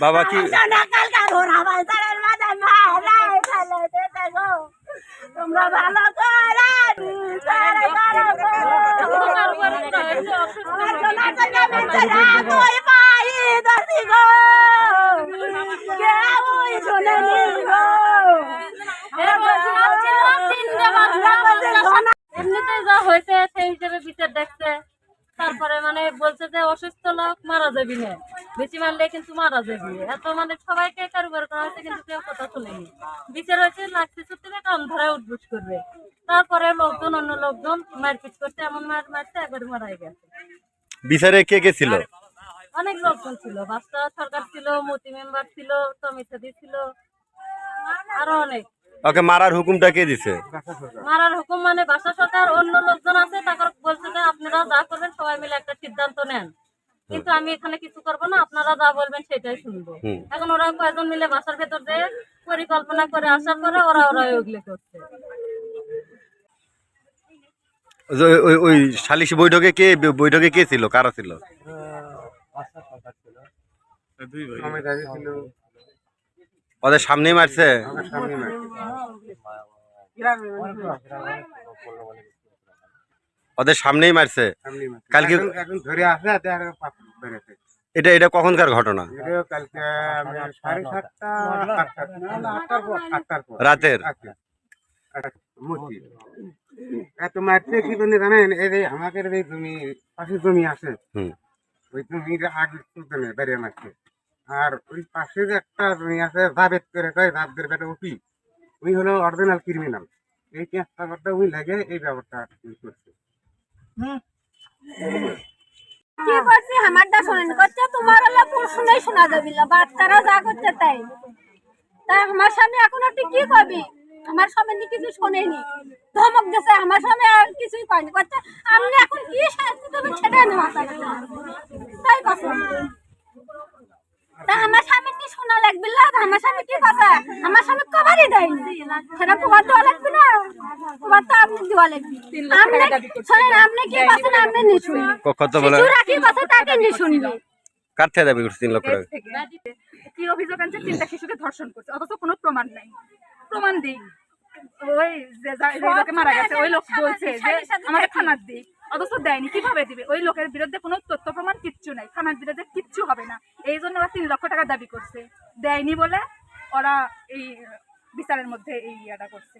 বাবা কি তোমরা ভালো হয়েছে সেই হিসেবে বিচার দেখছে। তারপরে মানে বলছে যে অসুস্থ লোক মারা যাবি না। বেশি মারলে কিন্তু মারা যাবি। এত মানে সবাইকে কারোবার করা হয়েছে কিন্তু কেউ কথা শুনেনি। বিচার হয়েছে লাগছে সত্যি কাম ধরায় উদ্বুস করবে। তারপরে লোকজন অন্য লোকজন মারপিট করছে এমন মার মারছে একবার মারাই গেছে। বিচারে কে কে ছিল? অনেক লোকজন ছিল। বাস্তা সরকার ছিল মতি মেম্বার ছিল টমিসাদি ছিল আরও অনেক। ওকে মারার হুকুমটা কে দিছে? মারার হুকুম মানে বাসা সরকার অন্য লোকজন আছে তারপর বলছে যে আপনারা যা করবেন সবাই মিলে একটা সিদ্ধান্ত নেন। কিন্তু আমি এখানে কিছু করব না আপনারা যা বলবেন সেটাই শুনব। এখন ওরা কয়েকজন মিলে বাসার ভেতর দিয়ে পরিকল্পনা করে আসার পরে ওরা ওরা ওগুলো করছে। ওই- ওই- ওই ওই সালিশি বৈঠকে কে বৈঠকে কে ছিল? কারা ছিল? ওদের সামনেই মারছে? ওদের সামনেই মারছে। কালকে এখন ধরে আসে এটা এটা কখনকার ঘটনা? রাতের? মূর্তি এত মারছে কি জন্য জানেন? এই যে আমাকে এই জমি পাশে জমি আছে। ওই জমির আগে তুলতে নেই বেরিয়ে মারছে। আর ওই পাশে যে একটা জমি আছে জাবেদ করে কয় জাবদের বেটা উঠি ওই হলো অরিজিনাল ক্রিমিনাল এই কেসটা করতে ওই লাগে এই ব্যাপারটা করছে। কি করছি? আমারটা শোনেন করছে তোমার হলো কোন শুনে শোনা যাবি বাচ্চারা যা করছে তাই। তা আমার স্বামী এখন তুই কি করবি? আমার স্বামী কিছু শোনেনি। ধমক দিছে, আমার স্বামী আর কিছুই কয়নি। করছে আপনি এখন কি শাস্তি দেবেন সেটা নেওয়া যাবে তাই কথা। তা আমার শোনা লাগবে না আমার স্বামী কি কথা? আমার স্বামী কবারই দেয়নি সেটা কবার দেওয়া লাগবে না কবার তো আপনি দেওয়া লাগবে। শোনেন আপনি কি কথা আপনি নি শুনবেন কত বলে? কি কথা তাকে নি শুনবে। কার থেকে দাবি করছে তিন লক্ষ টাকা? কি অভিযোগ আনছে? তিনটা শিশুকে ধর্ষণ করছে। অথচ কোনো প্রমাণ নাই। প্রমাণ দিই। ওই যে যে লোকে মারা গেছে ওই লোক বলছে যে আমাকে থানার দিই অথচ দেয়নি। কীভাবে দিবে? ওই লোকের বিরুদ্ধে কোনো তথ্য প্রমাণ কিচ্ছু নাই। থানার বিরুদ্ধে কিচ্ছু হবে না। এই জন্য ওরা তিন লক্ষ টাকা দাবি করছে। দেয়নি বলে ওরা এই বিচারের মধ্যে এই ইয়াটা করছে।